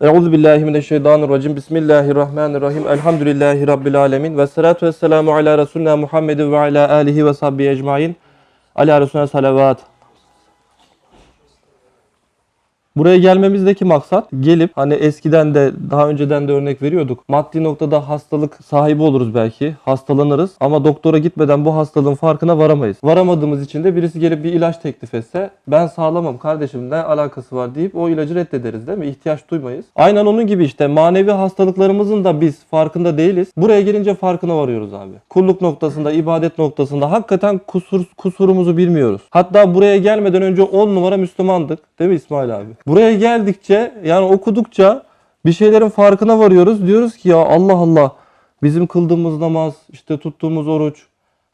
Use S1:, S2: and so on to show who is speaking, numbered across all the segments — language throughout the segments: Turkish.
S1: Euzu billahi mineşşeytanirracim. Bismillahirrahmanirrahim. Elhamdülillahi rabbil alamin ve salatu vesselamu ala resulina Muhammedin ve ala alihi ve sahbihi ecmaîn. Ala resulina salavat. Buraya gelmemizdeki maksat gelip hani eskiden de daha önceden de örnek veriyorduk. Maddi noktada hastalık sahibi oluruz belki. Hastalanırız ama doktora gitmeden bu hastalığın farkına varamayız. Varamadığımız için de birisi gelip bir ilaç teklif etse ben sağlamam kardeşim ne alakası var deyip o ilacı reddederiz değil mi? İhtiyaç duymayız. Aynen onun gibi işte manevi hastalıklarımızın da biz farkında değiliz. Buraya gelince farkına varıyoruz abi. Kulluk noktasında, ibadet noktasında hakikaten kusur, kusurumuzu bilmiyoruz. Hatta buraya gelmeden önce 10 numara Müslümandık. Değil mi İsmail abi? Buraya geldikçe yani okudukça bir şeylerin farkına varıyoruz. Diyoruz ki ya Allah Allah bizim kıldığımız namaz, işte tuttuğumuz oruç,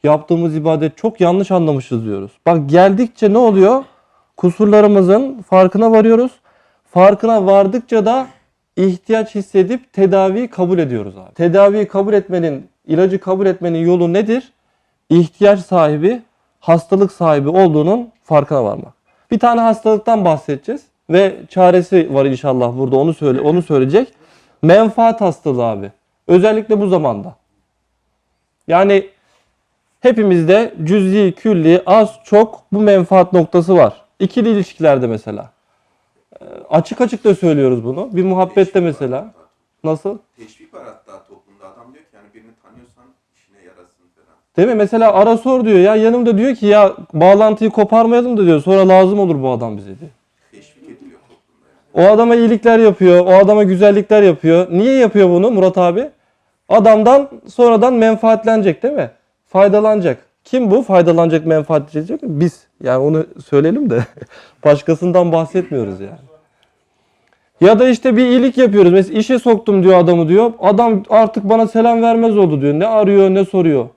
S1: yaptığımız ibadet çok yanlış anlamışız diyoruz. Bak geldikçe ne oluyor? Kusurlarımızın farkına varıyoruz. Farkına vardıkça da ihtiyaç hissedip tedaviyi kabul ediyoruz abi. Tedaviyi kabul etmenin, ilacı kabul etmenin yolu nedir? İhtiyaç sahibi, hastalık sahibi olduğunun farkına varmak. Bir tane hastalıktan bahsedeceğiz ve çaresi var inşallah burada onu söyle onu söyleyecek. Menfaat hastalığı abi. Özellikle bu zamanda. Yani hepimizde cüz'i, külli, az çok bu menfaat noktası var. İkili ilişkilerde mesela. Ee, Açık açık da söylüyoruz bunu. Bir muhabbette mesela. Nasıl?
S2: Teşvik var hatta toplumda. Adam diyor ki yani birini tanıyorsan işine yarasın falan.
S1: Değil mi? Mesela ara sor diyor ya yanımda diyor ki ya bağlantıyı koparmayalım da diyor sonra lazım olur bu adam bize diyor.
S2: Teşvik ediliyor toplumda yani.
S1: O adama iyilikler yapıyor, o adama güzellikler yapıyor. Niye yapıyor bunu Murat abi? Adamdan sonradan menfaatlenecek değil mi? Faydalanacak. Kim bu? Faydalanacak, menfaatlenecek. Biz. Yani onu söyleyelim de başkasından bahsetmiyoruz yani. Ya da işte bir iyilik yapıyoruz. Mesela işe soktum diyor adamı diyor. Adam artık bana selam vermez oldu diyor. Ne arıyor ne soruyor.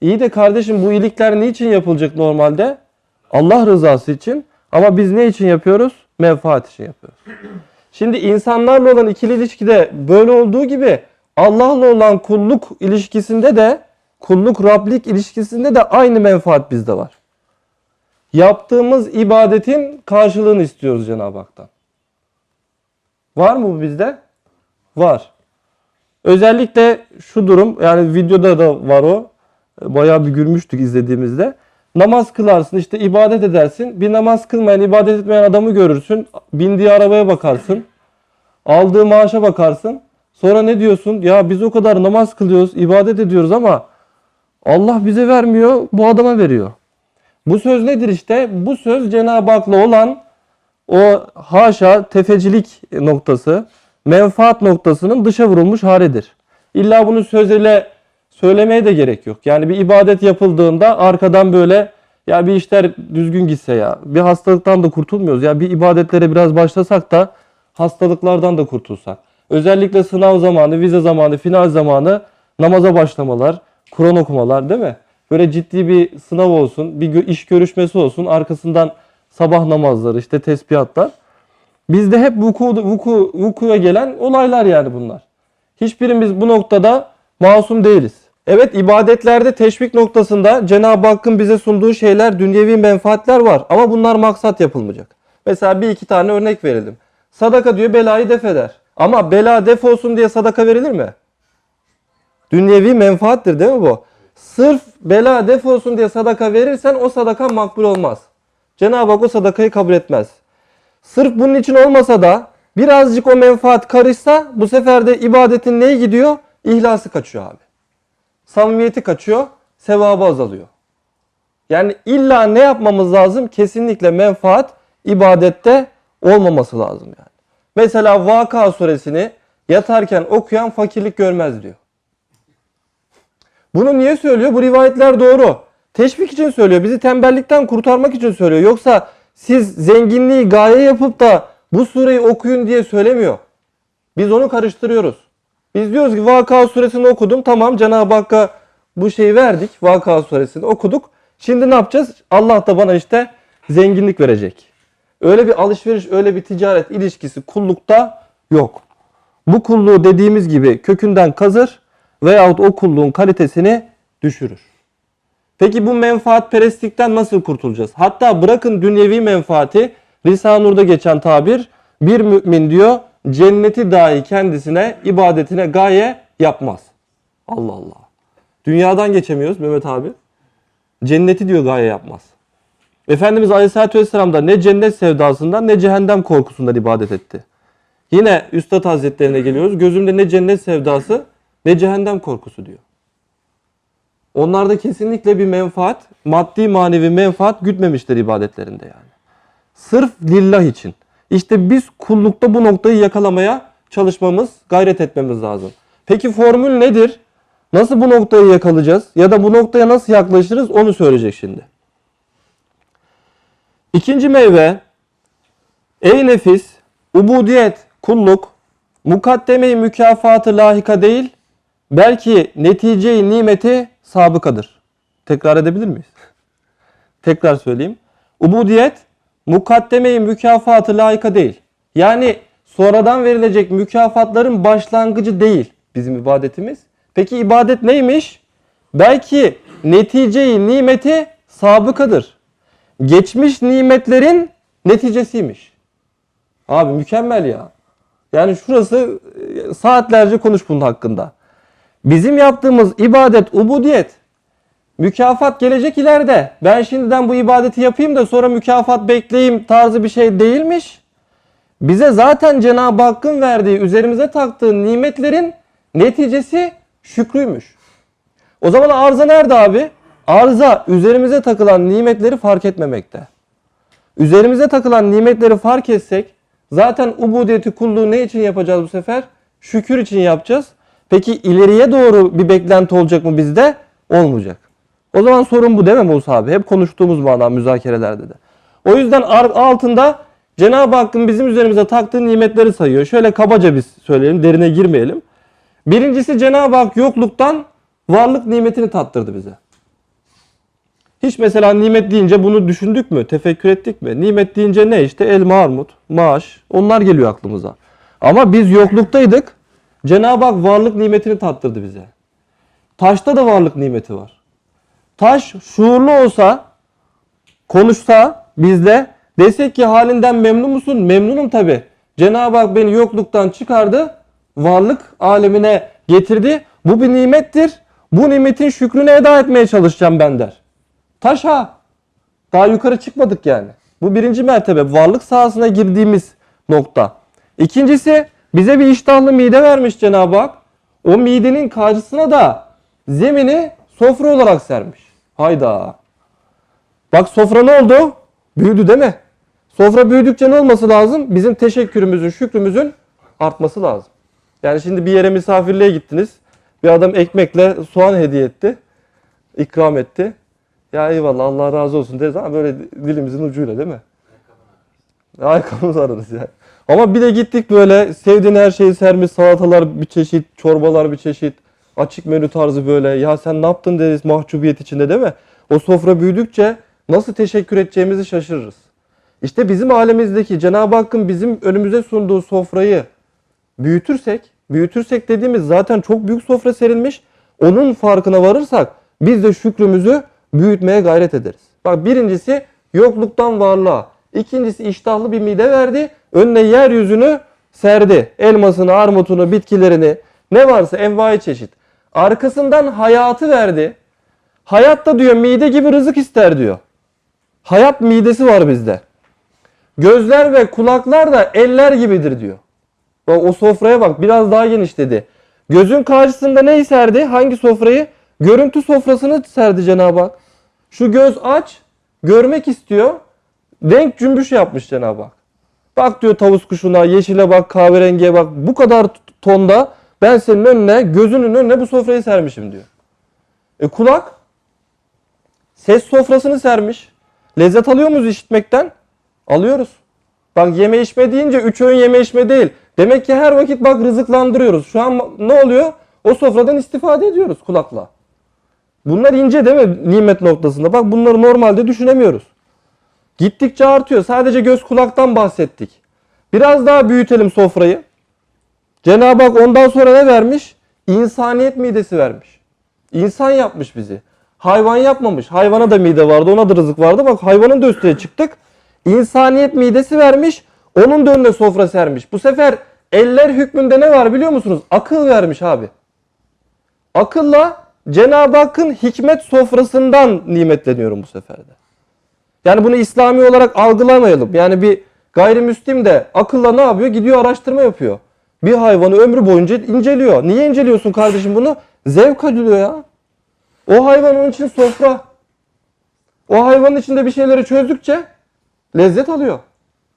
S1: İyi de kardeşim bu iyilikler niçin yapılacak normalde? Allah rızası için. Ama biz ne için yapıyoruz? Menfaat için yapıyoruz. Şimdi insanlarla olan ikili ilişkide böyle olduğu gibi Allah'la olan kulluk ilişkisinde de kulluk Rablik ilişkisinde de aynı menfaat bizde var. Yaptığımız ibadetin karşılığını istiyoruz Cenab-ı Hak'tan. Var mı bu bizde? Var. Özellikle şu durum yani videoda da var o. Bayağı bir gülmüştük izlediğimizde. Namaz kılarsın işte ibadet edersin. Bir namaz kılmayan, ibadet etmeyen adamı görürsün. Bindiği arabaya bakarsın. Aldığı maaşa bakarsın. Sonra ne diyorsun? Ya biz o kadar namaz kılıyoruz, ibadet ediyoruz ama Allah bize vermiyor, bu adama veriyor. Bu söz nedir işte? Bu söz Cenab-ı Hak'la olan o haşa tefecilik noktası, menfaat noktasının dışa vurulmuş halidir. İlla bunu söz ile söylemeye de gerek yok. Yani bir ibadet yapıldığında arkadan böyle ya bir işler düzgün gitse ya bir hastalıktan da kurtulmuyoruz. Ya bir ibadetlere biraz başlasak da hastalıklardan da kurtulsak. Özellikle sınav zamanı, vize zamanı, final zamanı namaza başlamalar, Kur'an okumalar değil mi? Böyle ciddi bir sınav olsun, bir iş görüşmesi olsun, arkasından sabah namazları, işte tesbihatlar. Bizde hep vuku, vuku, vukuya gelen olaylar yani bunlar. Hiçbirimiz bu noktada masum değiliz. Evet ibadetlerde teşvik noktasında Cenab-ı Hakk'ın bize sunduğu şeyler, dünyevi menfaatler var. Ama bunlar maksat yapılmayacak. Mesela bir iki tane örnek verelim. Sadaka diyor belayı def eder. Ama bela def olsun diye sadaka verilir mi? Dünyevi menfaattir değil mi bu? Sırf bela def olsun diye sadaka verirsen o sadaka makbul olmaz. Cenab-ı Hak o sadakayı kabul etmez. Sırf bunun için olmasa da birazcık o menfaat karışsa bu sefer de ibadetin neyi gidiyor? İhlası kaçıyor abi. Samimiyeti kaçıyor, sevabı azalıyor. Yani illa ne yapmamız lazım? Kesinlikle menfaat ibadette olmaması lazım yani. Mesela Vaka suresini yatarken okuyan fakirlik görmez diyor. Bunu niye söylüyor? Bu rivayetler doğru. Teşvik için söylüyor. Bizi tembellikten kurtarmak için söylüyor. Yoksa siz zenginliği gaye yapıp da bu sureyi okuyun diye söylemiyor. Biz onu karıştırıyoruz. Biz diyoruz ki Vaka suresini okudum. Tamam Cenab-ı Hakk'a bu şeyi verdik. Vaka suresini okuduk. Şimdi ne yapacağız? Allah da bana işte zenginlik verecek. Öyle bir alışveriş, öyle bir ticaret ilişkisi kullukta yok. Bu kulluğu dediğimiz gibi kökünden kazır veyahut o kulluğun kalitesini düşürür. Peki bu menfaatperestlikten nasıl kurtulacağız? Hatta bırakın dünyevi menfaati, Risale-i Nur'da geçen tabir, bir mümin diyor cenneti dahi kendisine ibadetine gaye yapmaz. Allah Allah. Dünyadan geçemiyoruz Mehmet abi. Cenneti diyor gaye yapmaz. Efendimiz Aleyhisselatü Vesselam da ne cennet sevdasından ne cehennem korkusundan ibadet etti. Yine Üstad Hazretlerine geliyoruz. Gözümde ne cennet sevdası ne cehennem korkusu diyor. Onlarda kesinlikle bir menfaat, maddi manevi menfaat gütmemişler ibadetlerinde yani. Sırf lillah için. İşte biz kullukta bu noktayı yakalamaya çalışmamız, gayret etmemiz lazım. Peki formül nedir? Nasıl bu noktayı yakalayacağız? Ya da bu noktaya nasıl yaklaşırız? Onu söyleyecek şimdi. İkinci meyve, ey nefis, ubudiyet, kulluk, mukaddeme-i mükafatı lahika değil, belki netice-i nimeti sabıkadır. Tekrar edebilir miyiz? Tekrar söyleyeyim. Ubudiyet, mukaddeme-i mükafatı layıka değil. Yani sonradan verilecek mükafatların başlangıcı değil bizim ibadetimiz. Peki ibadet neymiş? Belki neticeyi nimeti sabıkadır. Geçmiş nimetlerin neticesiymiş. Abi mükemmel ya. Yani şurası e, saatlerce konuş bunun hakkında. Bizim yaptığımız ibadet, ubudiyet mükafat gelecek ileride. Ben şimdiden bu ibadeti yapayım da sonra mükafat bekleyeyim tarzı bir şey değilmiş. Bize zaten Cenab-ı Hakk'ın verdiği, üzerimize taktığı nimetlerin neticesi şükrüymüş. O zaman arıza nerede abi? Arıza üzerimize takılan nimetleri fark etmemekte. Üzerimize takılan nimetleri fark etsek zaten ubudiyeti kulluğu ne için yapacağız bu sefer? Şükür için yapacağız. Peki ileriye doğru bir beklenti olacak mı bizde? Olmayacak. O zaman sorun bu değil mi Musa abi? Hep konuştuğumuz mana müzakerelerde de. O yüzden altında Cenab-ı Hakk'ın bizim üzerimize taktığı nimetleri sayıyor. Şöyle kabaca biz söyleyelim, derine girmeyelim. Birincisi Cenab-ı Hak yokluktan varlık nimetini tattırdı bize. Hiç mesela nimet deyince bunu düşündük mü? Tefekkür ettik mi? Nimet deyince ne işte? Elma, armut, maaş. Onlar geliyor aklımıza. Ama biz yokluktaydık. Cenab-ı Hak varlık nimetini tattırdı bize. Taşta da varlık nimeti var. Taş şuurlu olsa, konuşsa bizle desek ki halinden memnun musun? Memnunum tabi. Cenab-ı Hak beni yokluktan çıkardı, varlık alemine getirdi. Bu bir nimettir. Bu nimetin şükrünü eda etmeye çalışacağım ben der. Taş ha. Daha yukarı çıkmadık yani. Bu birinci mertebe. Varlık sahasına girdiğimiz nokta. İkincisi bize bir iştahlı mide vermiş Cenab-ı Hak. O midenin karşısına da zemini sofra olarak sermiş. Hayda. Bak sofra ne oldu? Büyüdü değil mi? Sofra büyüdükçe ne olması lazım? Bizim teşekkürümüzün, şükrümüzün artması lazım. Yani şimdi bir yere misafirliğe gittiniz. Bir adam ekmekle soğan hediye etti. ikram etti. Ya eyvallah Allah razı olsun deriz ama böyle dilimizin ucuyla değil mi? Ayakkabımızı ararız yani. Ama bir de gittik böyle sevdiğin her şeyi sermiş salatalar bir çeşit, çorbalar bir çeşit, açık menü tarzı böyle. Ya sen ne yaptın deriz mahcubiyet içinde değil mi? O sofra büyüdükçe nasıl teşekkür edeceğimizi şaşırırız. İşte bizim alemizdeki Cenab-ı Hakk'ın bizim önümüze sunduğu sofrayı büyütürsek, büyütürsek dediğimiz zaten çok büyük sofra serilmiş. Onun farkına varırsak biz de şükrümüzü büyütmeye gayret ederiz. Bak birincisi yokluktan varlığa. İkincisi iştahlı bir mide verdi. Önüne yeryüzünü serdi. Elmasını, armutunu, bitkilerini ne varsa envai çeşit. Arkasından hayatı verdi. Hayat da diyor mide gibi rızık ister diyor. Hayat midesi var bizde. Gözler ve kulaklar da eller gibidir diyor. Bak o sofraya bak biraz daha geniş dedi. Gözün karşısında ne serdi? Hangi sofrayı? Görüntü sofrasını serdi Cenab-ı Hak. Şu göz aç, görmek istiyor. Renk cümbüş yapmış Cenab-ı Hak. Bak diyor tavus kuşuna, yeşile bak, kahverengiye bak. Bu kadar tonda ben senin önüne, gözünün önüne bu sofrayı sermişim diyor. E kulak ses sofrasını sermiş. Lezzet alıyor muyuz işitmekten? Alıyoruz. Bak yeme içme deyince üç öğün yeme içme değil. Demek ki her vakit bak rızıklandırıyoruz. Şu an ne oluyor? O sofradan istifade ediyoruz kulakla. Bunlar ince değil mi nimet noktasında? Bak bunları normalde düşünemiyoruz. Gittikçe artıyor. Sadece göz kulaktan bahsettik. Biraz daha büyütelim sofrayı. Cenab-ı Hak ondan sonra ne vermiş? İnsaniyet midesi vermiş. İnsan yapmış bizi. Hayvan yapmamış. Hayvana da mide vardı, ona da rızık vardı. Bak hayvanın da üstüne çıktık. İnsaniyet midesi vermiş, onun da önüne sofra sermiş. Bu sefer eller hükmünde ne var biliyor musunuz? Akıl vermiş abi. Akılla Cenab-ı Hakk'ın hikmet sofrasından nimetleniyorum bu sefer de. Yani bunu İslami olarak algılamayalım. Yani bir gayrimüslim de akılla ne yapıyor? Gidiyor araştırma yapıyor. Bir hayvanı ömrü boyunca inceliyor. Niye inceliyorsun kardeşim bunu? Zevk alıyor ya. O hayvan onun için sofra. O hayvanın içinde bir şeyleri çözdükçe lezzet alıyor.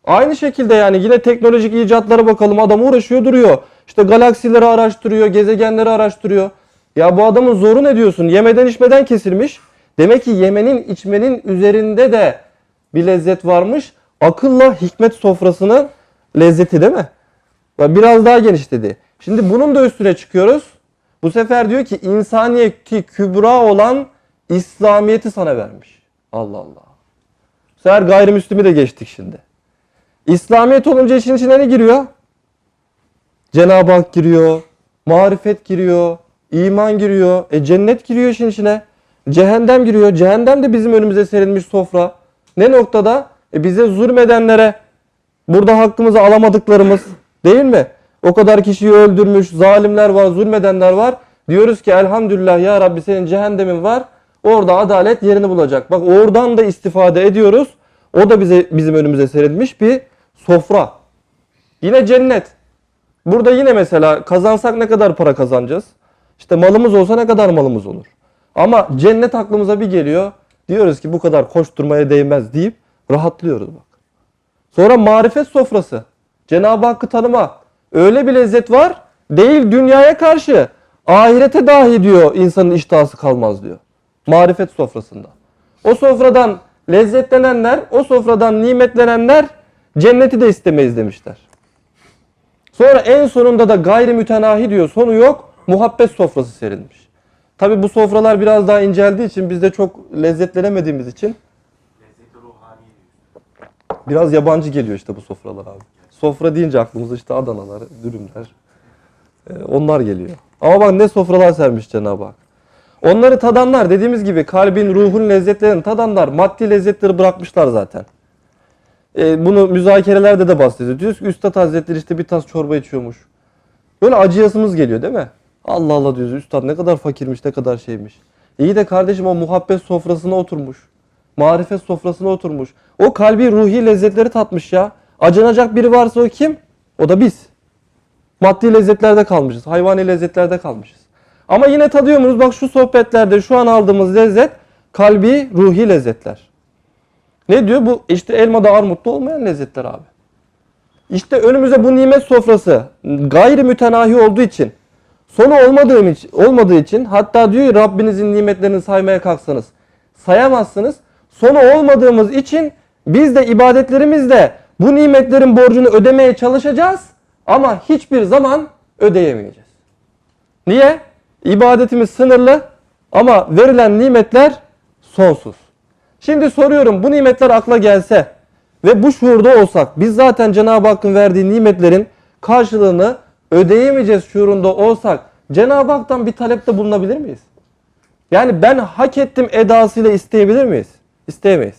S1: Aynı şekilde yani yine teknolojik icatlara bakalım. Adam uğraşıyor duruyor. İşte galaksileri araştırıyor, gezegenleri araştırıyor. Ya bu adamın zoru ne diyorsun? Yemeden içmeden kesilmiş. Demek ki yemenin içmenin üzerinde de bir lezzet varmış. Akılla hikmet sofrasının lezzeti değil mi? Ve Biraz daha genişledi. Şimdi bunun da üstüne çıkıyoruz. Bu sefer diyor ki insaniyeti kübra olan İslamiyet'i sana vermiş. Allah Allah. Bu sefer gayrimüslimi de geçtik şimdi. İslamiyet olunca işin içine ne giriyor? Cenab-ı Hak giriyor, marifet giriyor, iman giriyor, e cennet giriyor işin içine. Cehennem giriyor. Cehennem de bizim önümüze serilmiş sofra. Ne noktada? E bize zulmedenlere burada hakkımızı alamadıklarımız değil mi? O kadar kişiyi öldürmüş, zalimler var, zulmedenler var. Diyoruz ki elhamdülillah ya Rabbi senin cehennemin var. Orada adalet yerini bulacak. Bak oradan da istifade ediyoruz. O da bize bizim önümüze serilmiş bir sofra. Yine cennet. Burada yine mesela kazansak ne kadar para kazanacağız? İşte malımız olsa ne kadar malımız olur? Ama cennet aklımıza bir geliyor. Diyoruz ki bu kadar koşturmaya değmez deyip rahatlıyoruz bak. Sonra marifet sofrası. Cenab-ı Hakk'ı tanıma. Öyle bir lezzet var. Değil dünyaya karşı. Ahirete dahi diyor insanın iştahı kalmaz diyor. Marifet sofrasında. O sofradan lezzetlenenler, o sofradan nimetlenenler cenneti de istemeyiz demişler. Sonra en sonunda da gayri mütenahi diyor. Sonu yok. Muhabbet sofrası serilmiş. Tabi bu sofralar biraz daha inceldiği için biz de çok lezzetlenemediğimiz için biraz yabancı geliyor işte bu sofralar abi. Sofra deyince aklımıza işte Adanalar, dürümler e, onlar geliyor. Ama bak ne sofralar sermiş Cenab-ı Hak. Onları tadanlar dediğimiz gibi kalbin, ruhun lezzetlerini tadanlar maddi lezzetleri bırakmışlar zaten. E, bunu müzakerelerde de bahsediyor. Diyoruz ki Üstad Hazretleri işte bir tas çorba içiyormuş. Böyle acıyasımız geliyor değil mi? Allah Allah diyoruz Üstad ne kadar fakirmiş ne kadar şeymiş. İyi de kardeşim o muhabbet sofrasına oturmuş. Marifet sofrasına oturmuş. O kalbi ruhi lezzetleri tatmış ya. Acınacak biri varsa o kim? O da biz. Maddi lezzetlerde kalmışız. Hayvani lezzetlerde kalmışız. Ama yine tadıyor muyuz? Bak şu sohbetlerde şu an aldığımız lezzet kalbi ruhi lezzetler. Ne diyor? Bu işte elmada armutta olmayan lezzetler abi. İşte önümüze bu nimet sofrası gayri mütenahi olduğu için sonu olmadığı için, olmadığı için hatta diyor Rabbinizin nimetlerini saymaya kalksanız sayamazsınız. Sonu olmadığımız için biz de ibadetlerimizle bu nimetlerin borcunu ödemeye çalışacağız ama hiçbir zaman ödeyemeyeceğiz. Niye? İbadetimiz sınırlı ama verilen nimetler sonsuz. Şimdi soruyorum bu nimetler akla gelse ve bu şuurda olsak biz zaten Cenab-ı Hakk'ın verdiği nimetlerin karşılığını ödeyemeyeceğiz şuurunda olsak Cenab-ı Hak'tan bir talepte bulunabilir miyiz? Yani ben hak ettim edasıyla isteyebilir miyiz? İsteyemeyiz.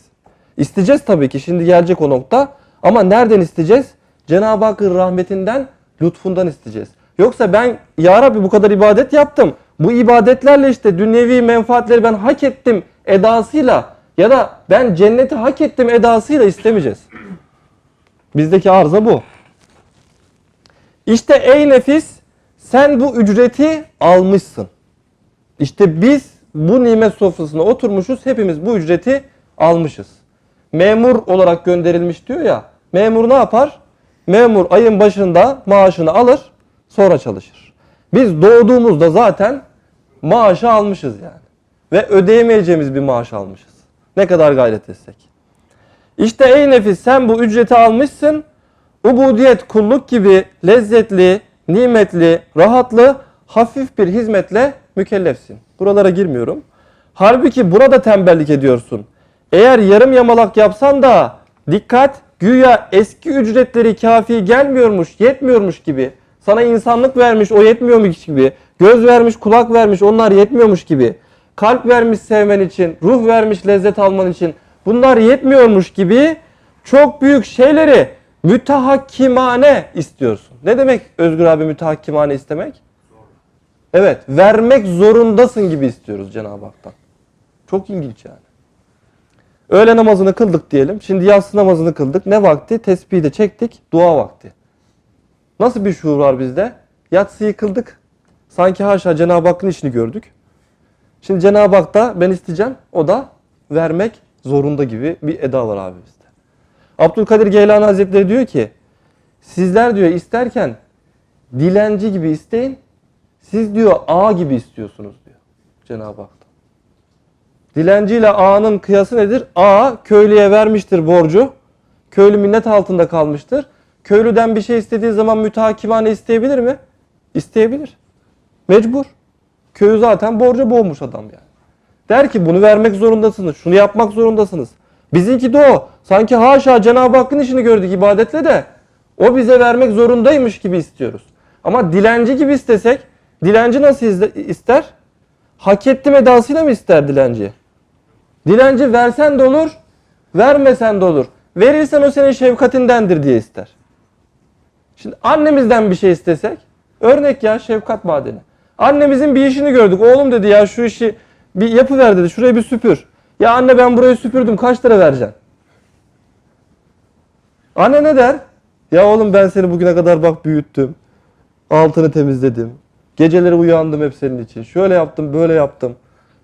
S1: İsteyeceğiz tabii ki şimdi gelecek o nokta ama nereden isteyeceğiz? Cenab-ı Hakk'ın rahmetinden, lütfundan isteyeceğiz. Yoksa ben ya Rabbi bu kadar ibadet yaptım. Bu ibadetlerle işte dünyevi menfaatleri ben hak ettim edasıyla ya da ben cenneti hak ettim edasıyla istemeyeceğiz. Bizdeki arıza bu. İşte ey nefis sen bu ücreti almışsın. İşte biz bu nimet sofrasına oturmuşuz. Hepimiz bu ücreti almışız. Memur olarak gönderilmiş diyor ya. Memur ne yapar? Memur ayın başında maaşını alır, sonra çalışır. Biz doğduğumuzda zaten maaşı almışız yani. Ve ödeyemeyeceğimiz bir maaş almışız. Ne kadar gayret etsek. İşte ey nefis sen bu ücreti almışsın. Ubudiyet kulluk gibi lezzetli, nimetli, rahatlı, hafif bir hizmetle mükellefsin. Buralara girmiyorum. Halbuki burada tembellik ediyorsun. Eğer yarım yamalak yapsan da dikkat güya eski ücretleri kafi gelmiyormuş, yetmiyormuş gibi. Sana insanlık vermiş o yetmiyormuş gibi. Göz vermiş, kulak vermiş onlar yetmiyormuş gibi. Kalp vermiş sevmen için, ruh vermiş lezzet alman için. Bunlar yetmiyormuş gibi çok büyük şeyleri Mütehakkimane istiyorsun. Ne demek Özgür abi mütehakkimane istemek? Evet, vermek zorundasın gibi istiyoruz Cenab-ı Hak'tan. Çok ilginç yani. Öğle namazını kıldık diyelim. Şimdi yatsı namazını kıldık. Ne vakti? Tesbihi de çektik. Dua vakti. Nasıl bir şuur var bizde? Yatsıyı kıldık. Sanki haşa Cenab-ı Hakk'ın işini gördük. Şimdi Cenab-ı Hak da ben isteyeceğim. O da vermek zorunda gibi bir eda var abi bizde. Abdülkadir Geylani Hazretleri diyor ki sizler diyor isterken dilenci gibi isteyin. Siz diyor ağa gibi istiyorsunuz diyor Cenab-ı Hak'tan. Dilenci ile ağanın kıyası nedir? Ağa köylüye vermiştir borcu. Köylü minnet altında kalmıştır. Köylüden bir şey istediği zaman müteakimane isteyebilir mi? İsteyebilir. Mecbur. Köyü zaten borca boğmuş adam yani. Der ki bunu vermek zorundasınız. Şunu yapmak zorundasınız. Bizimki de o. Sanki haşa Cenab-ı Hakk'ın işini gördük ibadetle de o bize vermek zorundaymış gibi istiyoruz. Ama dilenci gibi istesek dilenci nasıl ister? Hak ettim edasıyla mı ister dilenci? Dilenci versen de olur, vermesen de olur. Verirsen o senin şefkatindendir diye ister. Şimdi annemizden bir şey istesek, örnek ya şefkat madeni. Annemizin bir işini gördük. Oğlum dedi ya şu işi bir yapıver dedi. Şurayı bir süpür. Ya anne ben burayı süpürdüm. Kaç lira vereceksin? Anne ne der? Ya oğlum ben seni bugüne kadar bak büyüttüm. Altını temizledim. Geceleri uyandım hep senin için. Şöyle yaptım, böyle yaptım.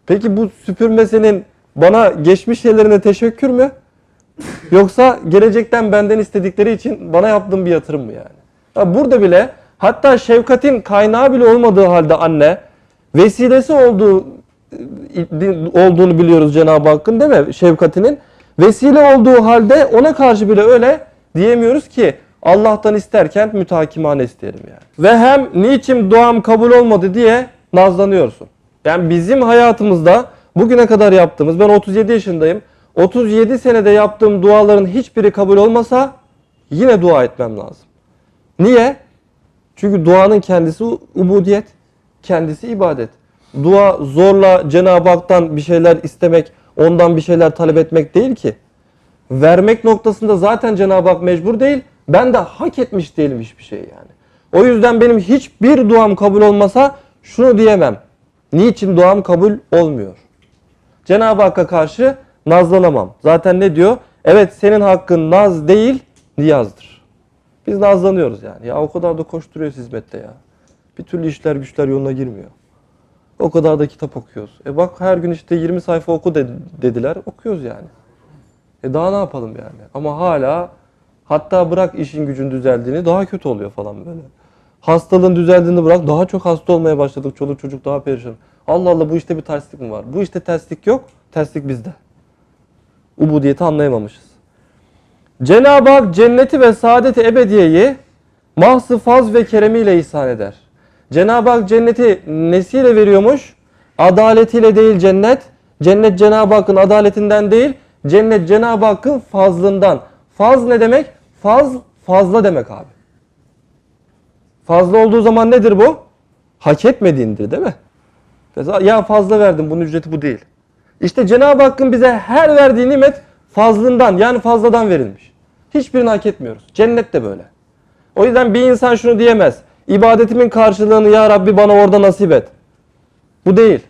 S1: Peki bu süpürme senin bana geçmiş şeylerine teşekkür mü? Yoksa gelecekten benden istedikleri için bana yaptığın bir yatırım mı yani? Ya burada bile hatta şefkatin kaynağı bile olmadığı halde anne vesilesi olduğu olduğunu biliyoruz Cenab-ı Hakk'ın değil mi? Şefkatinin vesile olduğu halde ona karşı bile öyle diyemiyoruz ki Allah'tan isterken mütakimane isteyelim yani. Ve hem niçin duam kabul olmadı diye nazlanıyorsun. Yani bizim hayatımızda bugüne kadar yaptığımız ben 37 yaşındayım. 37 senede yaptığım duaların hiçbiri kabul olmasa yine dua etmem lazım. Niye? Çünkü duanın kendisi ubudiyet, kendisi ibadet. Dua zorla Cenab-ı Hak'tan bir şeyler istemek, ondan bir şeyler talep etmek değil ki. Vermek noktasında zaten Cenab-ı Hak mecbur değil. Ben de hak etmiş değilim hiçbir şey yani. O yüzden benim hiçbir duam kabul olmasa şunu diyemem. Niçin duam kabul olmuyor? Cenab-ı Hakk'a karşı nazlanamam. Zaten ne diyor? Evet senin hakkın naz değil, niyazdır. Biz nazlanıyoruz yani. Ya o kadar da koşturuyoruz hizmette ya. Bir türlü işler güçler yoluna girmiyor. O kadar da kitap okuyoruz. E bak her gün işte 20 sayfa oku de- dediler. Okuyoruz yani. E daha ne yapalım yani? Ama hala hatta bırak işin gücün düzeldiğini daha kötü oluyor falan böyle. Hastalığın düzeldiğini bırak daha çok hasta olmaya başladık. Çoluk çocuk daha perişan. Allah Allah bu işte bir terslik mi var? Bu işte terslik yok. Terslik bizde. Ubudiyeti anlayamamışız. Cenab-ı Hak cenneti ve saadeti ebediyeyi mahsı faz ve keremiyle ihsan eder. Cenab-ı Hak cenneti nesiyle veriyormuş? Adaletiyle değil cennet. Cennet Cenab-ı Hakk'ın adaletinden değil, cennet Cenab-ı Hakk'ın fazlından. Faz ne demek? Faz fazla demek abi. Fazla olduğu zaman nedir bu? Hak etmediğindir değil mi? Ya fazla verdim bunun ücreti bu değil. İşte Cenab-ı Hakk'ın bize her verdiği nimet fazlından yani fazladan verilmiş. Hiçbirini hak etmiyoruz. Cennet de böyle. O yüzden bir insan şunu diyemez. İbadetimin karşılığını ya Rabbi bana orada nasip et. Bu değil.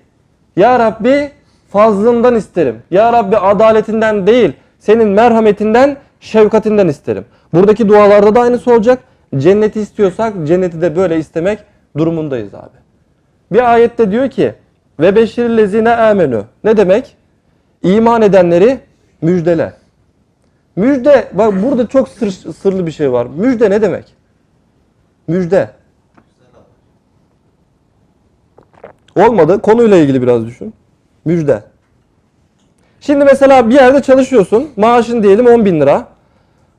S1: Ya Rabbi fazlından isterim. Ya Rabbi adaletinden değil, senin merhametinden, şefkatinden isterim. Buradaki dualarda da aynısı olacak. Cenneti istiyorsak cenneti de böyle istemek durumundayız abi. Bir ayette diyor ki ve beşir lezine amenu. Ne demek? İman edenleri müjdele. Müjde bak burada çok sır, sırlı bir şey var. Müjde ne demek? Müjde. Olmadı. Konuyla ilgili biraz düşün. Müjde. Şimdi mesela bir yerde çalışıyorsun. Maaşın diyelim 10 bin lira.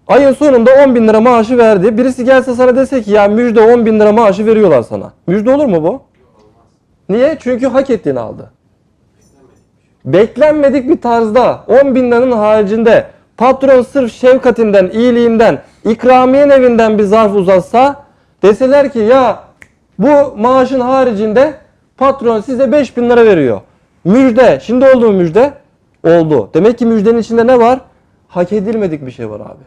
S1: Ayın sonunda 10 bin lira maaşı verdi. Birisi gelse sana dese ki ya müjde 10 bin lira maaşı veriyorlar sana. Müjde olur mu bu? Niye? Çünkü hak ettiğini aldı. Beklenmedik bir tarzda 10 bin liranın haricinde patron sırf şefkatinden, iyiliğinden, ikramiye evinden bir zarf uzatsa deseler ki ya bu maaşın haricinde patron size 5 bin lira veriyor. Müjde. Şimdi oldu mu müjde? Oldu. Demek ki müjdenin içinde ne var? Hak edilmedik bir şey var abi.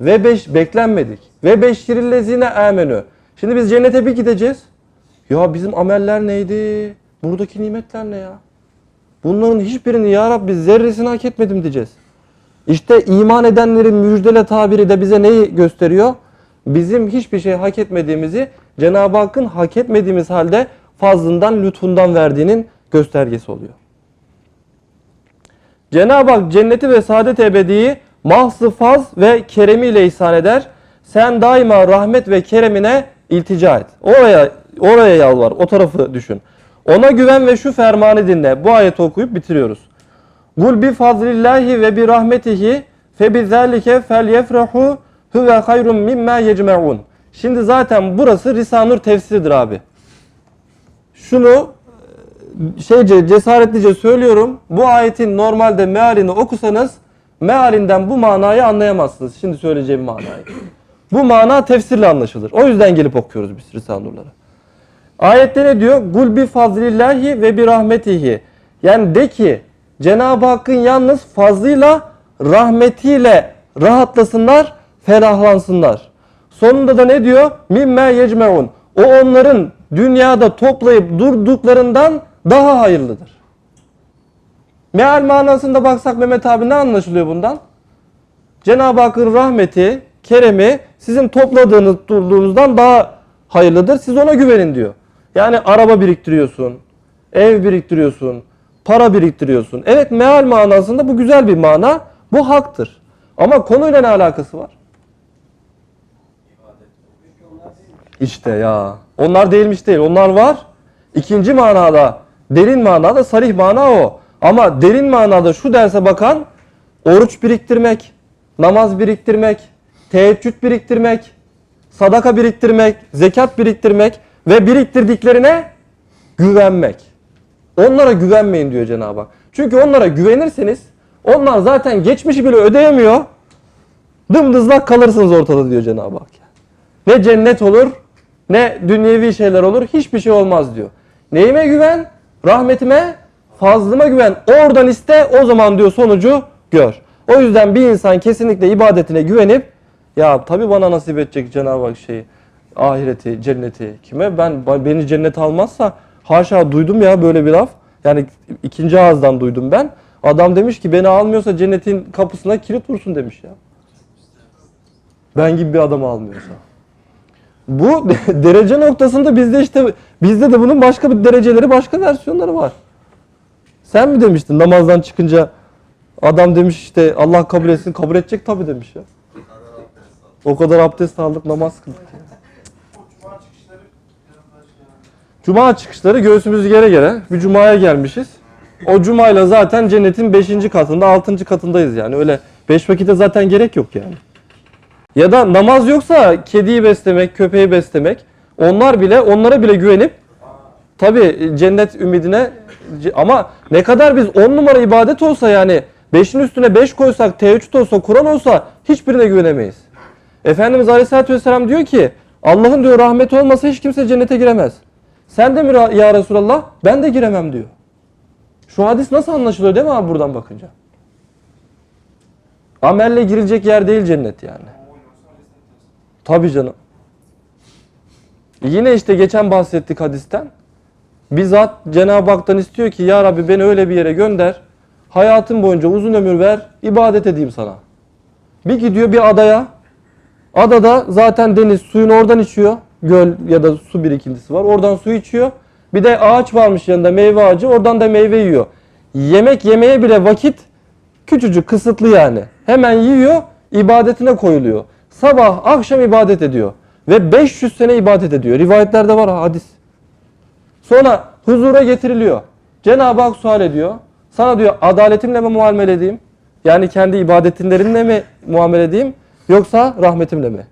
S1: Ve beş beklenmedik. Ve beşirillezine amenü. Şimdi biz cennete bir gideceğiz. Ya bizim ameller neydi? Buradaki nimetler ne ya? Bunların hiçbirini ya Rabbi zerresini hak etmedim diyeceğiz. İşte iman edenlerin müjdele tabiri de bize neyi gösteriyor? Bizim hiçbir şey hak etmediğimizi Cenab-ı Hakk'ın hak etmediğimiz halde fazlından, lütfundan verdiğinin göstergesi oluyor. Cenab-ı Hak cenneti ve saadet ebediyi mahzı faz ve keremiyle ihsan eder. Sen daima rahmet ve keremine iltica et. Oraya oraya yalvar. O tarafı düşün. Ona güven ve şu fermanı dinle. Bu ayeti okuyup bitiriyoruz. Kul bi fazlillahi ve bi rahmetihi fe bi zalike felyefrahu huve hayrun mimma yecmeun. Şimdi zaten burası Risanur tefsiridir abi. Şunu e, şeyce cesaretlice söylüyorum. Bu ayetin normalde mealini okusanız mealinden bu manayı anlayamazsınız. Şimdi söyleyeceğim manayı. Bu mana tefsirle anlaşılır. O yüzden gelip okuyoruz biz Risanurları. Ayette ne diyor? Gul bi fazlillahi ve bi rahmetihi. Yani de ki Cenab-ı Hakk'ın yalnız fazlıyla rahmetiyle rahatlasınlar, ferahlansınlar. Sonunda da ne diyor? Mimme yecmeun. O onların dünyada toplayıp durduklarından daha hayırlıdır. Meal manasında baksak Mehmet abi ne anlaşılıyor bundan? Cenab-ı Hakk'ın rahmeti, keremi sizin topladığınız durduğunuzdan daha hayırlıdır. Siz ona güvenin diyor. Yani araba biriktiriyorsun, ev biriktiriyorsun, para biriktiriyorsun. Evet meal manasında bu güzel bir mana. Bu haktır. Ama konuyla ne alakası var? İşte ya. Onlar değilmiş değil. Onlar var. İkinci manada, derin manada, sarih mana o. Ama derin manada şu derse bakan oruç biriktirmek, namaz biriktirmek, teheccüd biriktirmek, sadaka biriktirmek, zekat biriktirmek ve biriktirdiklerine güvenmek. Onlara güvenmeyin diyor Cenab-ı Hak. Çünkü onlara güvenirseniz onlar zaten geçmişi bile ödeyemiyor. Dımdızlak kalırsınız ortada diyor Cenab-ı Hak. Ne cennet olur, ne dünyevi şeyler olur, hiçbir şey olmaz diyor. Neyime güven? Rahmetime, fazlıma güven. Oradan iste, o zaman diyor sonucu gör. O yüzden bir insan kesinlikle ibadetine güvenip ya tabii bana nasip edecek Cenab-ı Hak şeyi, ahireti, cenneti kime? Ben beni cennet almazsa haşa duydum ya böyle bir laf. Yani ikinci ağızdan duydum ben. Adam demiş ki beni almıyorsa cennetin kapısına kilit vursun demiş ya. Ben gibi bir adamı almıyorsa. Bu derece noktasında bizde işte bizde de bunun başka bir dereceleri, başka versiyonları var. Sen mi demiştin namazdan çıkınca adam demiş işte Allah kabul etsin, kabul edecek tabii demiş ya. O kadar abdest aldık, namaz kıldık. ya.
S3: Cuma çıkışları biraz daha şey yani.
S1: Cuma çıkışları göğsümüzü gere gere bir cumaya gelmişiz. O cumayla zaten cennetin 5. katında, 6. katındayız yani. Öyle 5 vakite zaten gerek yok yani. Ya da namaz yoksa kediyi beslemek, köpeği beslemek, onlar bile onlara bile güvenip tabi cennet ümidine ama ne kadar biz 10 numara ibadet olsa yani 5'in üstüne 5 koysak, teheccüd olsa, Kur'an olsa hiçbirine güvenemeyiz. Efendimiz Aleyhisselatü Vesselam diyor ki Allah'ın diyor rahmeti olmasa hiç kimse cennete giremez. Sen de mi ya Resulallah? Ben de giremem diyor. Şu hadis nasıl anlaşılıyor değil mi abi buradan bakınca? Amelle girilecek yer değil cennet yani. Tabii canım. Yine işte geçen bahsettik hadisten. Bizzat Cenab-ı Hak'tan istiyor ki ya Rabbi beni öyle bir yere gönder. Hayatım boyunca uzun ömür ver, ibadet edeyim sana. Bir gidiyor bir adaya. Adada zaten deniz suyunu oradan içiyor. Göl ya da su birikintisi var. Oradan su içiyor. Bir de ağaç varmış yanında meyve ağacı. Oradan da meyve yiyor. Yemek yemeye bile vakit küçücük kısıtlı yani. Hemen yiyor, ibadetine koyuluyor. Sabah akşam ibadet ediyor. Ve 500 sene ibadet ediyor. Rivayetlerde var hadis. Sonra huzura getiriliyor. Cenab-ı Hak sual ediyor. Sana diyor adaletimle mi muamele edeyim? Yani kendi ibadetinlerinle mi muamele edeyim? Yoksa rahmetimle mi?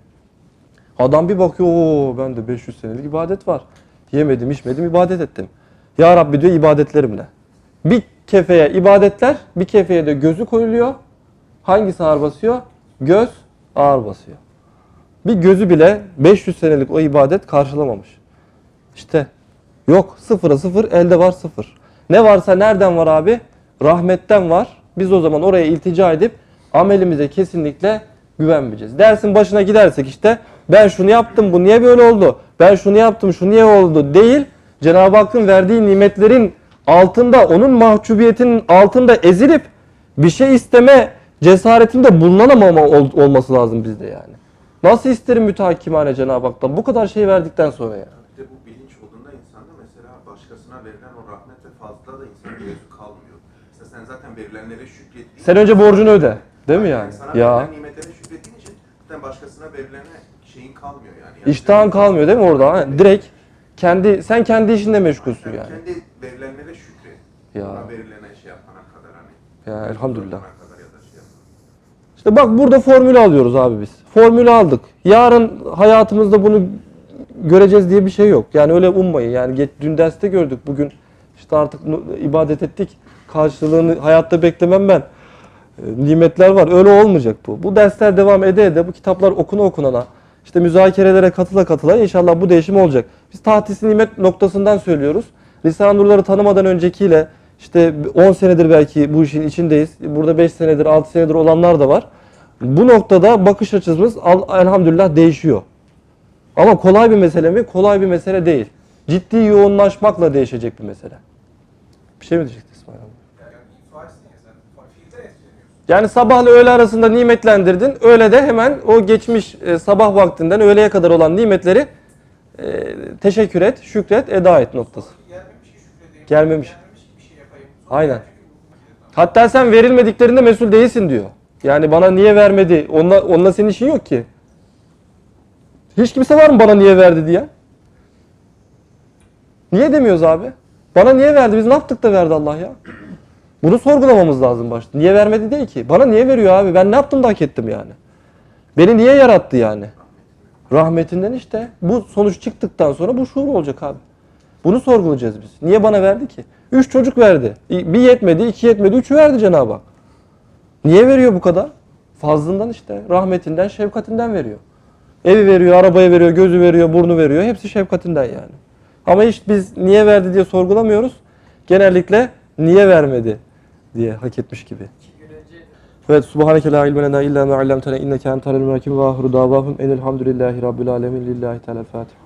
S1: Adam bir bakıyor o ben de 500 senelik ibadet var. Yemedim içmedim ibadet ettim. Ya Rabbi diyor ibadetlerimle. Bir kefeye ibadetler bir kefeye de gözü koyuluyor. Hangisi ağır basıyor? Göz ağır basıyor. Bir gözü bile 500 senelik o ibadet karşılamamış. İşte yok sıfıra sıfır elde var sıfır. Ne varsa nereden var abi? Rahmetten var. Biz o zaman oraya iltica edip amelimize kesinlikle güvenmeyeceğiz. Dersin başına gidersek işte ben şunu yaptım bu niye böyle oldu? Ben şunu yaptım şu niye oldu değil. Cenab-ı Hakk'ın verdiği nimetlerin altında onun mahcubiyetinin altında ezilip bir şey isteme cesaretinde bulunamama ol- olması lazım bizde yani. Nasıl isterim mütehakkimane Cenab-ı Hak'tan bu kadar şey verdikten sonra yani.
S2: Bir de bu bilinç olduğunda insanda mesela başkasına verilen o rahmet ve fazla da insana gözü kalmıyor. Mesela sen zaten verilenlere şükrettiğin
S1: Sen önce borcunu öde. Değil mi yani?
S2: Sana
S1: Ya.
S2: verilen nimetlere şükrettiğin için zaten başkasına verilene şeyin kalmıyor yani. yani
S1: İştahın kalmıyor değil mi orada? Ha? Direkt kendi sen kendi işinde meşgulsün yani.
S2: Kendi verilenlere şükret.
S1: Ya.
S2: Ona verilene şey yapana kadar hani.
S1: Ya elhamdülillah.
S2: Şey.
S1: İşte bak burada formülü alıyoruz abi biz. Formülü aldık. Yarın hayatımızda bunu göreceğiz diye bir şey yok. Yani öyle ummayın. Yani geç, dün derste gördük. Bugün işte artık ibadet ettik. Karşılığını hayatta beklemem ben. E, nimetler var. Öyle olmayacak bu. Bu dersler devam ede ede bu kitaplar okuna okunana işte müzakerelere katıla katıla inşallah bu değişim olacak. Biz tahtisi nimet noktasından söylüyoruz. Risale-i Nur'ları tanımadan öncekiyle işte 10 senedir belki bu işin içindeyiz. Burada 5 senedir 6 senedir olanlar da var. Bu noktada bakış açımız elhamdülillah değişiyor. Ama kolay bir mesele mi? Kolay bir mesele değil. Ciddi yoğunlaşmakla değişecek bir mesele. Bir şey mi diyecektin İsmail abi?
S3: Yani infaz diye sen fiilden etkileniyorsun.
S1: Yani sabahla öğle arasında nimetlendirdin. Öğle de hemen o geçmiş e, sabah vaktinden öğleye kadar olan nimetleri e, teşekkür et, şükret, eda et noktası.
S3: Gelmemiş ki.
S1: Gelmemiş.
S3: Şey
S1: Aynen. Hatta sen verilmediklerinde mesul değilsin diyor. Yani bana niye vermedi? Onunla, onunla senin işin yok ki. Hiç kimse var mı bana niye verdi diye? Niye demiyoruz abi? Bana niye verdi? Biz ne yaptık da verdi Allah ya? Bunu sorgulamamız lazım başta. Niye vermedi değil ki. Bana niye veriyor abi? Ben ne yaptım da hak ettim yani? Beni niye yarattı yani? Rahmetinden işte. Bu sonuç çıktıktan sonra bu şuur olacak abi. Bunu sorgulayacağız biz. Niye bana verdi ki? Üç çocuk verdi. Bir yetmedi, iki yetmedi, üçü verdi Cenab-ı Hak. Niye veriyor bu kadar? Fazlından işte. Rahmetinden, şefkatinden veriyor. Evi veriyor, arabayı veriyor, gözü veriyor, burnu veriyor. Hepsi şefkatinden yani. Ama hiç biz niye verdi diye sorgulamıyoruz. Genellikle niye vermedi diye hak etmiş gibi. Evet, subhaneke la ilme lena illa ma allamtena inneke entel hakim ve ahiru davahum enelhamdülillahi rabbil alemin lillahi teala Fatiha.